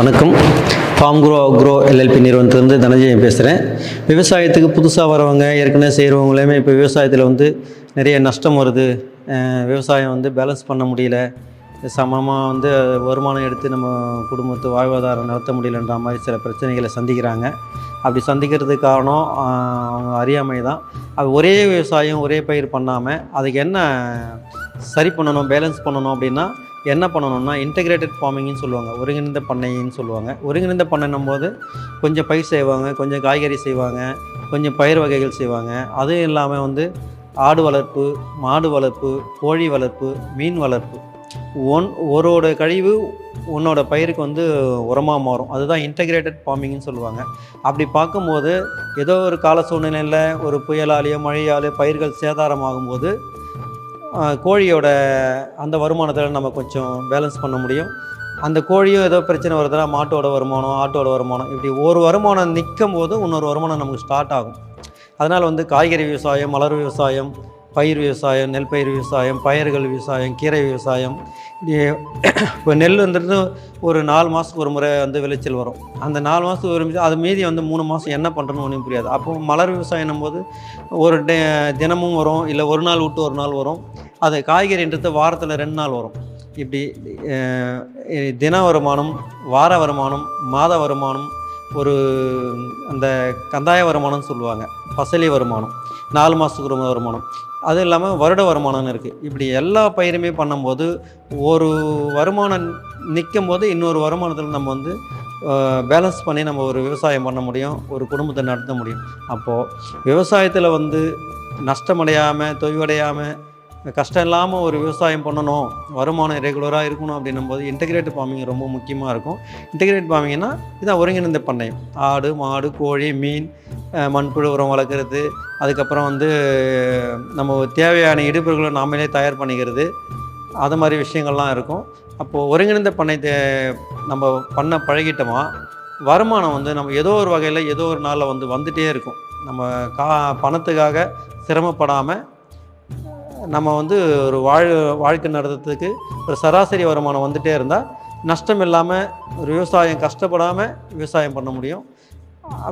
வணக்கம். Farm grow grow LLP நிறுவனத்திலேருந்து தனஞ்சயம் பேசுகிறேன் விவசாயத்துக்கு புதுசாக வரவங்க ஏற்கனவே செய்கிறவங்களையுமே இப்போ விவசாயத்தில் வந்து நிறைய நஷ்டம் வருது. விவசாயம் வந்து பேலன்ஸ் பண்ண முடியல. சமமாக வந்து வருமானம் எடுத்து நம்ம குடும்பத்தை வாழ்வாதாரம் நடத்த முடியலன்ற மாதிரி சில பிரச்சனைகளை சந்திக்கிறாங்க. அப்படி சந்திக்கிறதுக்கு காரணம் அவங்க அறியாமை தான். அது ஒரே விவசாயம் ஒரே பயிர் பண்ணாமல் அதுக்கு என்ன சரி பண்ணணும் பேலன்ஸ் பண்ணணும் அப்படின்னா என்ன பண்ணணும்னா இன்டெகிரேட்டட் ஃபார்மிங்னு சொல்லுவாங்க. ஒருங்கிணைந்த பண்ணைன்னு சொல்லுவாங்க. ஒருங்கிணைந்த பண்ணைன்னும் போது கொஞ்சம் பயிர் செய்வாங்க கொஞ்சம் காய்கறி செய்வாங்க கொஞ்சம் பயிர் வகைகள் செய்வாங்க. அதுவும் இல்லாமல் வந்து ஆடு வளர்ப்பு மாடு வளர்ப்பு கோழி வளர்ப்பு மீன் வளர்ப்பு. ஒன் ஒரோட கழிவு உன்னோட பயிருக்கு வந்து உரமாக மாறும். அதுதான் இன்டகிரேட்டட் ஃபார்மிங்னு சொல்லுவாங்க. அப்படி பார்க்கும்போது ஏதோ ஒரு கால சூழ்நிலையில் ஒரு புயலாலேயோ மழையாலேயோ பயிர்கள் சேதாரமாகும்போது கோழியோட அந்த வருமானத்தில் நம்ம கொஞ்சம் பேலன்ஸ் பண்ண முடியும். அந்த கோழியும் ஏதோ பிரச்சனை வருதுன்னா மாட்டோட வருமானம் ஆட்டோட வருமானம் இப்படி ஒரு வருமானம் நிற்கும் போது இன்னொரு வருமானம் நமக்கு ஸ்டார்ட் ஆகும். அதனால் வந்து காய்கறி விவசாயம் மலர் விவசாயம் பயிர் விவசாயம் நெல் பயிர் விவசாயம் பயிர்கள் விவசாயம் கீரை விவசாயம். இப்போ நெல் வந்துட்டு ஒரு நாலு மாதத்துக்கு ஒரு முறை வந்து விளைச்சல் வரும். அந்த நாலு மாதத்துக்கு ஒரு அது மீதி வந்து மூணு மாதம் என்ன பண்ணுறோன்னு ஒன்றும் புரியாது. அப்போ மலர் விவசாயம் போது ஒரு டே தினமும் வரும் இல்லை ஒரு நாள் விட்டு ஒரு நாள் வரும். அது காய்கறின்றது வாரத்தில் ரெண்டு நாள் வரும். இப்படி தின வருமானம் வார வருமானம் மாத வருமானம் ஒரு அந்த கந்தாய வருமானம்னு சொல்லுவாங்க. பசலி வருமானம் நாலு மாதத்துக்கு ஒரு வருமானம். அது இல்லாமல் வருட வருமானம்னு இருக்குது இப்படி எல்லா பயிருமே பண்ணும்போது ஒரு வருமானம் நிற்கும் போது இன்னொரு வருமானத்தில் நம்ம வந்து பேலன்ஸ் பண்ணி நம்ம ஒரு விவசாயம் பண்ண முடியும் ஒரு குடும்பத்தை நடத்த முடியும். அப்போது விவசாயத்தில் வந்து நஷ்டமடையாமல் தொய்வடையாமல் கஷ்டம் இல்லாமல் ஒரு விவசாயம் பண்ணணும் வருமானம் ரெகுலராக இருக்கணும் அப்படின்னும் போது இன்டகிரேட் ஃபார்மிங் ரொம்ப முக்கியமாக இருக்கும். இன்டகிரேட் ஃபார்மிங்னா இதான் ஒருங்கிணைந்த பண்ணையம். ஆடு மாடு கோழி மீன் மண்புழு உரம் வளர்க்குறது அதுக்கப்புறம் வந்து நம்ம தேவையான இடுபொருட்களை நாமளே தயார் பண்ணிக்கிறது அது மாதிரி விஷயங்கள்லாம் இருக்கும். அப்போது ஒருங்கிணைந்த பண்ணை தே- நம்ம பண்ண பழகிட்டோமா வருமானம் வந்து நம்ம ஏதோ ஒரு வகையில் ஏதோ ஒரு நாளில் வந்து வந்துகிட்டே இருக்கும். நம்ம கா பணத்துக்காக சிரமப்படாமல் நம்ம வந்து ஒரு வாழ் வாழ்க்கை நடத்துறதுக்கு ஒரு சராசரி வருமானம் வந்துகிட்டே இருந்தால் நஷ்டம் இல்லாமல் ஒரு விவசாயம் கஷ்டப்படாமல் விவசாயம் பண்ண முடியும்.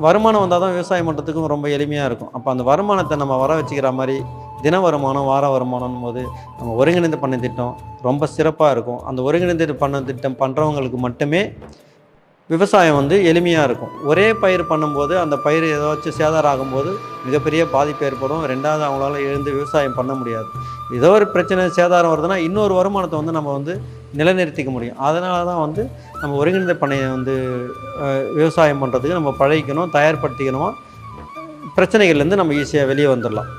வருமானம் வந்தால் தான் விவசாயம் பண்ணுறதுக்கும் ரொம்ப எளிமையாக இருக்கும். அப்போ அந்த வருமானத்தை நம்ம வர வச்சுக்கிற மாதிரி தின வருமானம் வார வருமானம் போது நம்ம ஒருங்கிணைந்த பண்ணை திட்டம் ரொம்ப சிறப்பாக இருக்கும். அந்த ஒருங்கிணைந்த பண்ண திட்டம் பண்ணுறவங்களுக்கு மட்டுமே விவசாயம் வந்து எளிமையாக இருக்கும். ஒரே பயிர் பண்ணும்போது அந்த பயிர் ஏதாச்சும் சேதாரம் ஆகும்போது மிகப்பெரிய பாதிப்பு ஏற்படும். ரெண்டாவது அவங்களால எழுந்து விவசாயம் பண்ண முடியாது. ஏதோ ஒரு பிரச்சனை சேதாரம் வருதுன்னா இன்னொரு வருமானத்தை வந்து நம்ம வந்து நிலைநிறுத்திக்க முடியும். அதனால தான் வந்து நம்ம ஒருங்கிணைந்த பண்ணையை வந்து விவசாயம் பண்ணுறதுக்கு நம்ம பழகிக்கணும் தயார்படுத்திக்கணுமா. பிரச்சனைகள்லேருந்து நம்ம ஈஸியாக வெளியே வந்துடலாம்